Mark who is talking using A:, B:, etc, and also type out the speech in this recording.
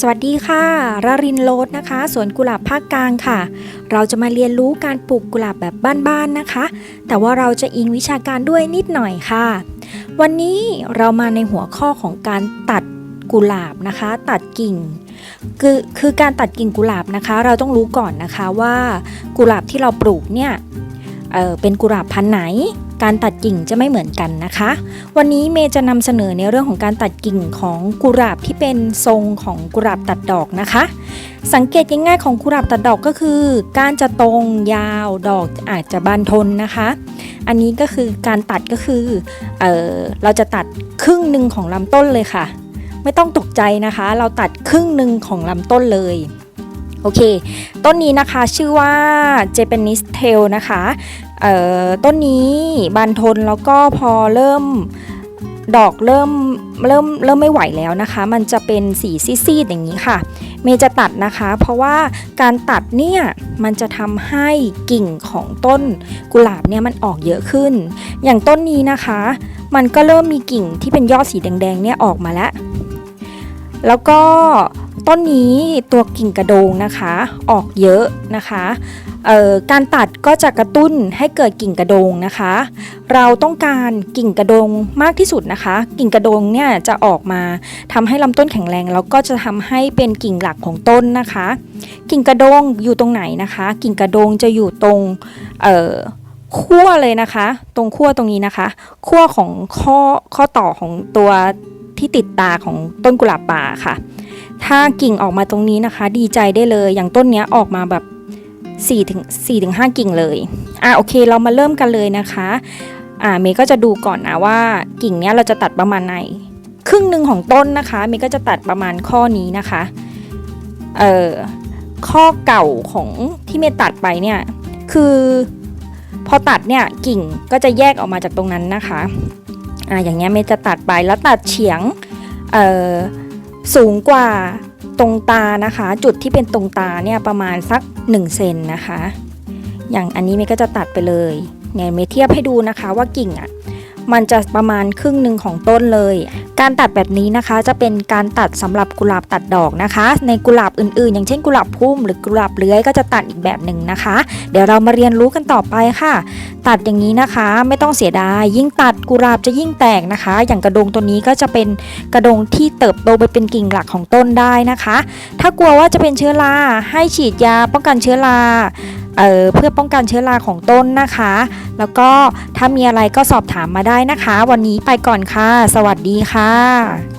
A: สวัสดีค่ะรารินโรสนะคะสวนกุหลาบภาคกลางค่ะ เราจะมาเรียนรู้การปลูกกุหลาบแบบบ้านๆนะคะ แต่ว่าเราจะอิงวิชาการด้วยนิดหน่อยค่ะ วันนี้เรามาในหัวข้อของการตัดกุหลาบนะคะ ตัดกิ่ง คือคือการตัดกิ่งกุหลาบนะคะ เราต้องรู้ก่อนนะคะว่ากุหลาบที่เราปลูกเนี่ยเออเป็นกุหลาบพันธุ์ไหน การตัดกิ่งจะไม่เหมือนกันนะคะ วันนี้เมย์จะนำเสนอในเรื่องของการตัดกิ่งของกุหลาบที่เป็นทรงของกุหลาบตัดดอกนะคะ สังเกตง่ายๆของกุหลาบตัดดอกก็คือ กานจะตรงยาวดอกอาจจะบานทนนะคะ อันนี้ก็คือการตัดก็คือเออเราจะตัดครึ่งหนึ่งของลำต้นเลยค่ะ ไม่ต้องตกใจนะคะ เราตัดครึ่งหนึ่งของลำต้นเลย โอเค ต้นนี้นะคะชื่อว่า Japanese Tail นะคะต้นนี้บานทนแล้วก็พอเริ่มดอกเริ่มเริ่มเริ่มไม่ไหวแล้วนะคะ มันจะเป็นสีซีดๆอย่างนี้ค่ะ เมย์จะตัดนะคะ เพราะว่าการตัดเนี่ยมันจะทำให้กิ่งของต้นกุหลาบเนี่ยมันออกเยอะขึ้น อย่างต้นนี้นะคะ มันก็เริ่มมีกิ่งที่เป็นยอดสีแดงๆเนี่ยออกมาแล้ว แล้วก็ ต้นนี้ตัวกิ่งกระโดงนะคะ ออกเยอะนะคะการตัดก็จะกระตุ้นให้เกิดกิ่งกระโดงนะคะ เราต้องการกิ่งกระโดงมากที่สุดนะคะ กิ่งกระโดงเนี่ยจะออกมาทำให้ลำต้นแข็งแรงแล้วก็จะทำให้เป็นกิ่งหลักของต้นนะคะ กิ่งกระโดงอยู่ตรงไหนนะคะ กิ่งกระโดงจะอยู่ตรงขั้วเลยนะคะ ตรงขั้วตรงนี้นะคะขั้วของข้อข้อต่อของตัวที่ติดตาของต้นกุหลาบป่าค่ะ ถ้ากิ่งออกมาตรงนี้นะคะ ดีใจได้เลยอย่างต้นเนี้ยออกมาแบบ4ถึง4ถึง5กิ่งเลยอะโอเคเรามาเริ่มกันเลยนะคะอ่าเมย์ก็จะดูก่อนนะว่ากิ่งเนี้ยเราจะตัดประมาณไหน ครึ่งหนึ่งของต้นนะคะเมย์ก็จะตัดประมาณข้อนี้นะคะเอ่อข้อเก่าของที่เมย์ตัดไปเนี่ยคือพอตัดเนี่ยกิ่งก็จะแยกออกมาจากตรงนั้นนะคะอ่าอย่างเงี้ยเมย์จะตัดไปแล้วตัดเฉียงเอ่อ สูงกว่าตรงตานะคะ จุดที่เป็นตรงตาเนี่ยประมาณสัก1เซนนะคะ อย่างอันนี้เมย์ก็จะตัดไปเลยเนี่ยเมย์เทียบให้ดูนะคะว่ากิ่งอะ มันจะประมาณครึ่งหนึ่งของต้นเลย การตัดแบบนี้นะคะจะเป็นการตัดสำหรับกุหลาบตัดดอกนะคะ ในกุหลาบอื่นๆ อย่างเช่นกุหลาบพุ่มหรือกุหลาบเลื้อยก็จะตัดอีกแบบหนึ่งนะคะ เดี๋ยวเรามาเรียนรู้กันต่อไปค่ะ ตัดอย่างนี้นะคะไม่ต้องเสียดาย ยิ่งตัดกุหลาบจะยิ่งแตกนะคะ อย่างกระดงตัวนี้ก็จะเป็นกระดงที่เติบโตไปเป็นกิ่งหลักของต้นได้นะคะ ถ้ากลัวว่าจะเป็นเชื้อราให้ฉีดยาป้องกันเชื้อรา เอ่อเพื่อป้องกันเชื้อราของต้นนะคะ แล้วก็ถ้ามีอะไรก็สอบถามมาได้นะคะ วันนี้ไปก่อนค่ะ สวัสดีค่ะ